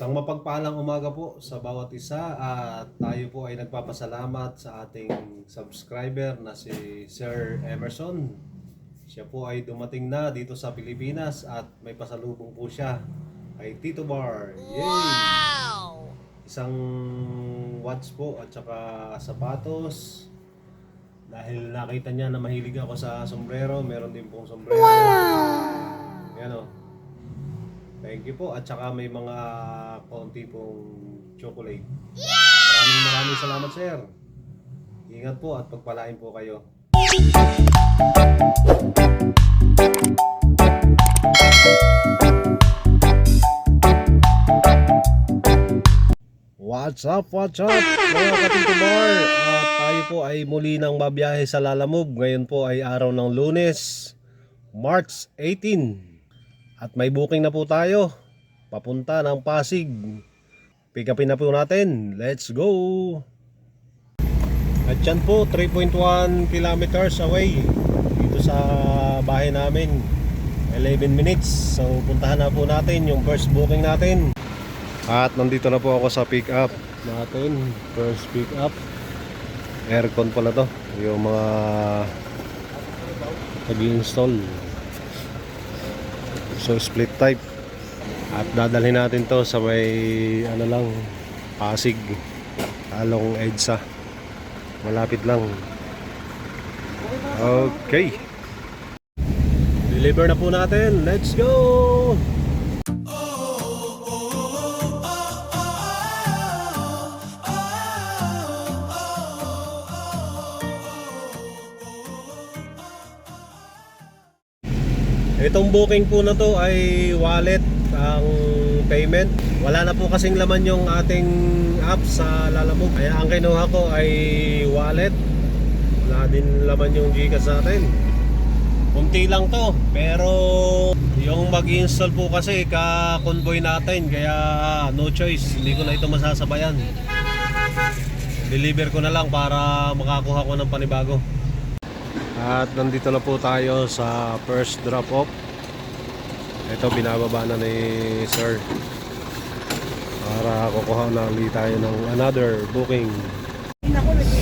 Isang mapagpalang umaga po sa bawat isa at tayo po ay nagpapasalamat sa ating subscriber na si Sir Emerson. Siya po ay dumating na dito sa Pilipinas at may pasalubong po siya kay Tito Bar. Yay! Isang watch po at saka sapatos. Dahil nakita niya na mahilig ako sa sombrero, meron din pong sombrero. Yan o. Thank you po. At saka may mga konti pong chocolate. Maraming maraming salamat, sir. Ingat po at pagpalain po kayo. What's up, what's up mga katito bar At tayo po ay muli nang babiyahe sa Lalamove Ngayon po ay araw ng lunes March 18 At may booking na po tayo Papunta ng Pasig Pick upin na po natin Let's go At yan po 3.1 kilometers away Dito sa bahay namin 11 minutes So puntahan na po natin yung first booking natin at nandito na po ako sa pick up natin. First pick up. Aircon pala to. Yung mga nag-install. So split type. At dadalhin natin to sa may ano lang Pasig. Along EDSA. Malapit lang. Okay. Deliver na po natin. Let's go! Itong booking po na to ay wallet ang payment. Wala na po kasing laman yung ating app sa Lalamove. Kaya ang kinuha ko ay wallet. Wala din laman yung Gcash sa atin. Kunti lang to. Pero yung mag-install po kasi ka-convoy natin. Kaya no choice. Hindi ko na ito masasabayan. Deliver ko na lang para makakuha ko ng panibago. At nandito na po tayo sa first drop off. Ito binababa na ni Sir. Para kukuha na ulit tayo ng another booking.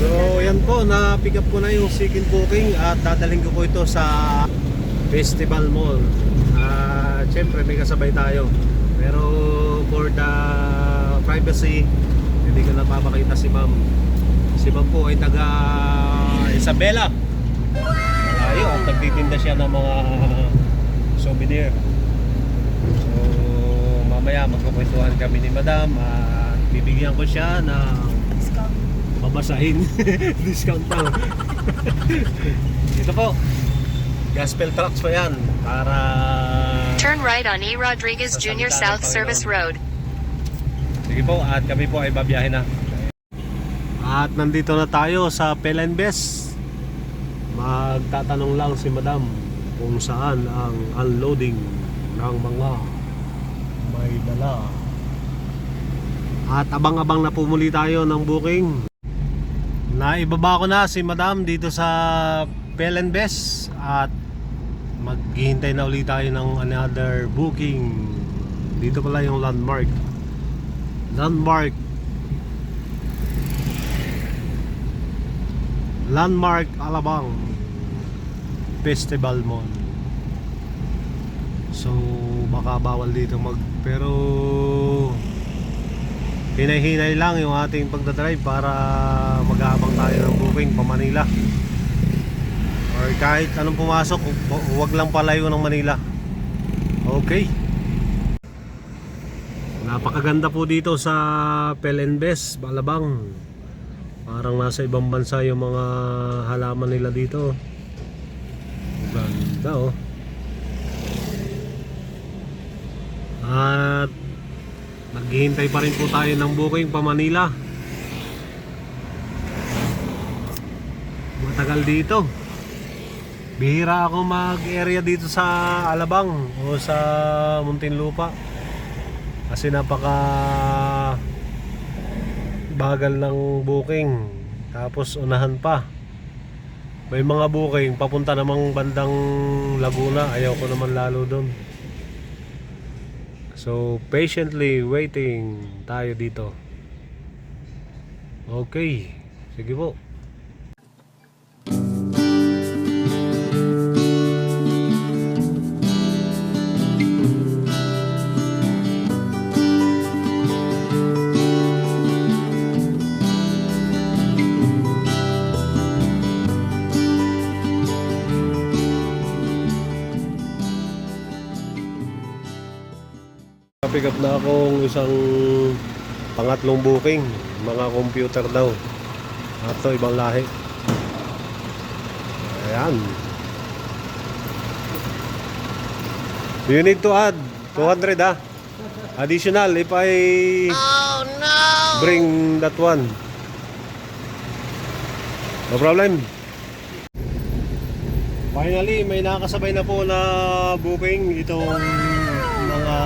So yan po, na-pick up ko na yung second booking at dadaling ko po ito sa Festival Mall. At syempre may kasabay tayo. Pero for the privacy, hindi ko napapakita si ma'am. Si ma'am po ay taga Isabela. Malayo at nagtitinda siya ng mga souvenir. Mamaya magkukwentuhan kami ni Madam at bibigyan ko siya ng babasahin. Discount pa. Ito po. Gospel trucks pa yan para Turn right on E. Rodriguez Jr. South Service Road. Sige po, at kami po ay babiyahe na. At nandito na tayo sa Pelenbes. Magtatanong lang si Madam kung saan ang unloading ng mga may dala. At abang-abang na po muli tayo ng booking. Naibaba ko na si Madam dito sa Pelenbes at maghihintay na ulit tayo ng another booking. Dito pala yung landmark. Landmark Landmark Alabang Festival Mall So baka bawal dito mag pero hinay-hinay lang yung ating pagdadrive para mag-aabang tayo ng booking pa Manila or kahit anong pumasok huwag lang palayo ng Manila okay napakaganda po dito sa Pelenbes Balabang Parang nasa ibang bansa yung mga halaman nila dito. Ganda oh. At naghihintay pa rin po tayo ng booking pa Manila. Matagal dito. Bihira ako mag-area dito sa Alabang o sa Muntinlupa. Kasi napaka bagal ng booking tapos unahan pa may mga booking papunta namang bandang Laguna ayaw ko naman lalo doon So, patiently waiting tayo dito. Okay. Sige po. Up na akong isang pangatlong booking. Mga computer daw. At to, ibang lahi. Ayan. You need to add 200 ah. Additional if I bring that one. No problem. Finally, may nakasabay na po na booking itong mga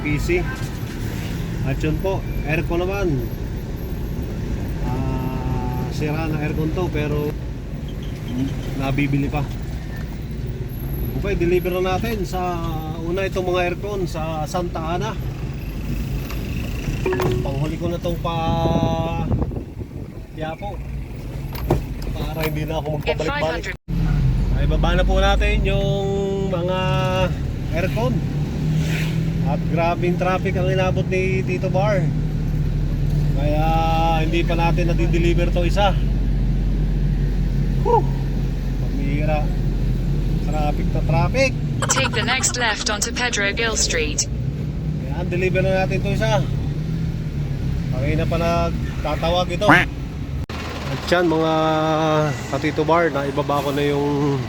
PC. At yun po, aircon naman. Ah, sira na aircon to pero nabibili pa. Okay, deliver na natin sa una itong mga aircon sa Santa Ana. Panghuli ko na tong pa Yapo. Para hindi na ako magpabalik-balik. 500 Ay baba na po natin yung mga aircon. At grabing traffic ang inabot ni Tito Bar. Kaya hindi pa natin na-deliver to isa. Whew! Pamira. Traffic na traffic. Take the next left onto Pedro Gil Street. Ayan, deliver na natin to isa. Kanina pa nagtatawag ito. At yan mga katito bar, na ibaba ko na yung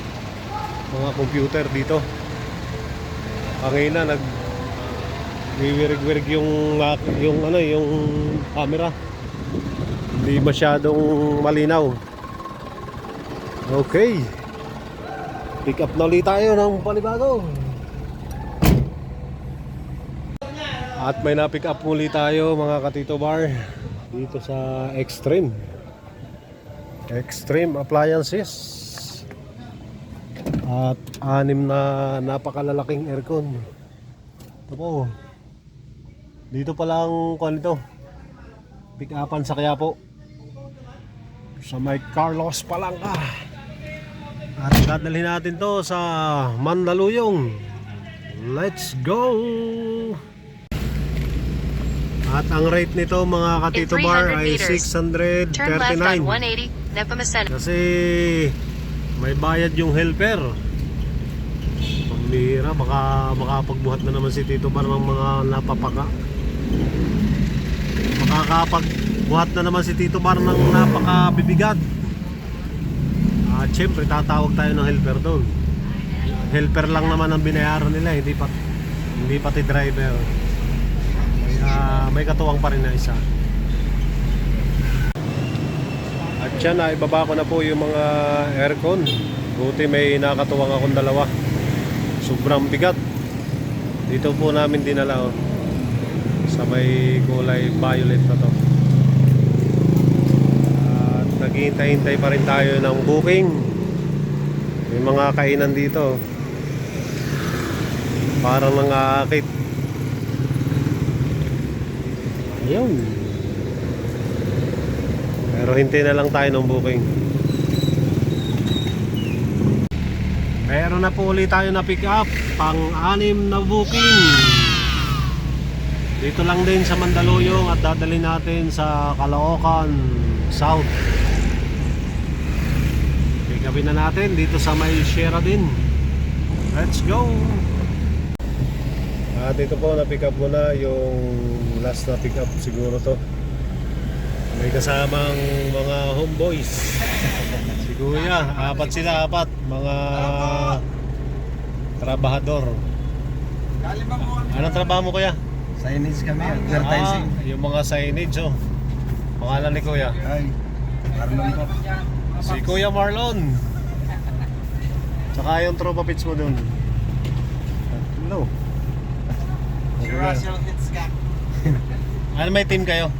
mga computer dito. Kanina nag wiwirig-wirig yung yung ano yung camera. Hindi masyadong malinaw. Okay. Pick up na ulit tayo ng panibago. At may na-pick up muli tayo mga katito bar dito sa Extreme. Extreme Appliances. At anim na napakalalaking aircon. Ito po. Dito pa lang kuan ito. Pick upan sa Quiapo. Sa Mike Carlos Palangka. At dadalhin natin to sa Mandaluyong. Let's go! At ang rate nito mga katito bar 300 ay meters, turn left on 639. 180 Nepomuceno. Kasi may bayad yung helper. Pambira, baka makapagbuhat na naman si Tito Bar ng mga napapaka. Makakapagbuhat na naman si Tito Bar ng napakabibigat. At syempre tatawag tayo ng helper doon. Helper lang naman ang binayaran nila, hindi pa hindi pati driver. Kaya may katuwang pa rin na isa. At yan, naibaba ko na po yung mga aircon. Buti may nakatuwang akong dalawa. Sobrang bigat. Dito po namin dinala oh. May kulay violet na to. At naghihintay-hintay pa rin tayo ng booking. May mga kainan dito. Parang nangaakit. Ayun. Pero hintay na lang tayo ng booking. Meron na po ulit tayo na pick up. Pang-anim na booking. Dito lang din sa Mandaluyong at dadali natin sa Caloocan South. Upin na natin dito sa may Sheraton. Let's go! At ito po na pick up ko na yung last na pick up siguro to. May kasamang mga homeboys. si Kuya, apat sila, apat. Mga trabahador. Anong trabaho mo Kuya? Signage kami, Ah, advertising. yung mga signage oh. Pangalan ni Kuya. Ay, Marlon po. Si Kuya Marlon. Tsaka yung tropa pits mo dun. Hello. Si Russell Hitzcock. Ano may team kayo?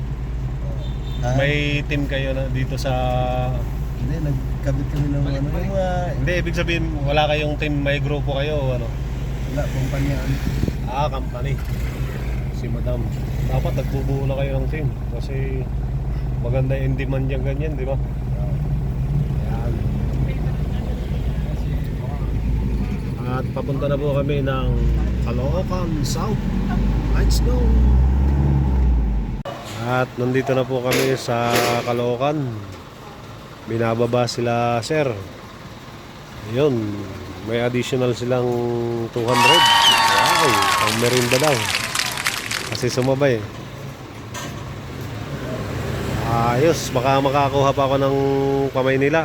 Ah, May team kayo na dito sa Hindi, nagkabit kami ng ano, yung mga, Hindi, ibig sabihin wala kayong team, may grupo kayo o ano? wala, kumpanya. Ah, company. Si madam. Dapat nagbubuo na kayo ng team kasi maganda yung demand yung ganyan, di ba? Ayan. At papunta na po kami ng Caloocan South. Let's go! At nandito na po kami sa Caloocan. Binababa sila, sir. Ayun, may additional silang 200. Wow, ang merinda daw. Kasi sumabay. Ayos, baka makakuha pa ako ng kamay nila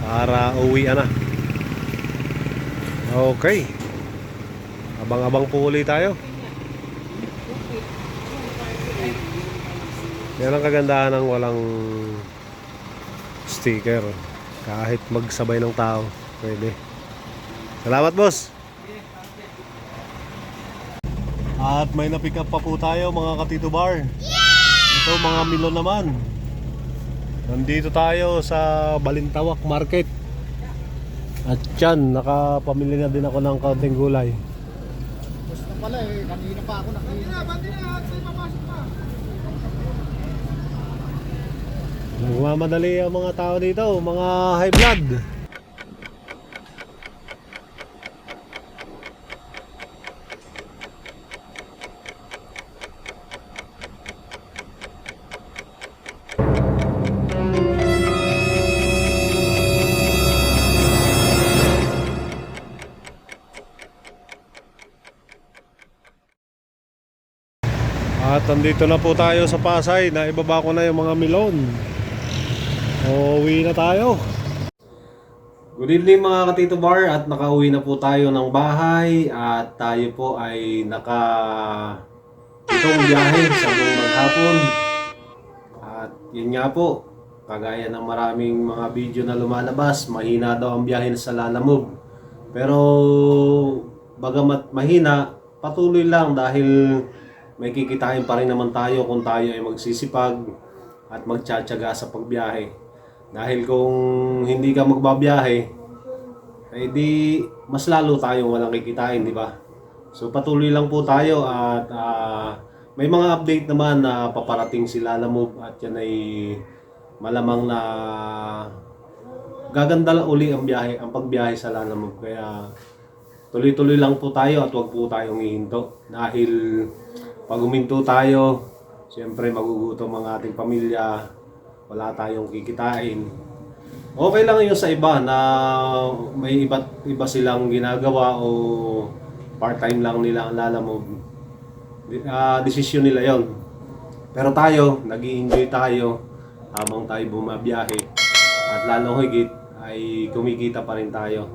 para uwi na. Okay. Abang-abang po ulit tayo. Yan ang kagandahan ng walang sticker. Kahit magsabay ng tao, pwede. Salamat, boss! At may na-pick up pa po tayo mga katito bar. Ito mga milon naman. Nandito tayo sa Balintawak Market. At yan, nakapamili na din ako ng kaunting gulay. Gusto pala eh, kanina pa ako nakita. Nagmamadali ang mga tao dito, mga high blood. At nandito na po tayo sa Pasay, naibaba ko na yung mga milon. Uwi na tayo. Good evening mga katito bar at nakauwi na po tayo ng bahay at tayo po ay naka itong biyahe sa buong maghapon. At yun nga po, kagaya ng maraming mga video na lumalabas, mahina daw ang biyahe sa Lalamove. Pero bagamat mahina, patuloy lang dahil may kikitain pa rin naman tayo kung tayo ay magsisipag at magtsatsaga sa pagbiyahe. Dahil kung hindi ka magbabiyahe, ay di mas lalo tayong walang kikitain, di ba? So patuloy lang po tayo at ah, may mga update naman na paparating si Lalamove at yan ay malamang na gaganda lang uli ang biyahe, ang pagbiyahe sa Lalamove. Kaya tuloy-tuloy lang po tayo at wag po tayong hihinto. Dahil pag huminto tayo, siyempre magugutom ang ating pamilya, wala tayong kikitain. Okay lang yun sa iba na may iba't iba silang ginagawa o part-time lang nila ang lalamove. Uh, desisyon nila yon. Pero tayo, nag enjoy tayo habang tayo bumabiyahe. At lalong higit ay kumikita pa rin tayo.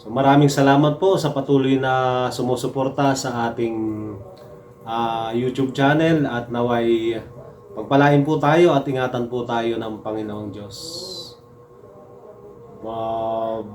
So maraming salamat po sa patuloy na sumusuporta sa ating ah, YouTube channel at naway pagpalain po tayo at ingatan po tayo ng Panginoong Diyos. Bye-bye!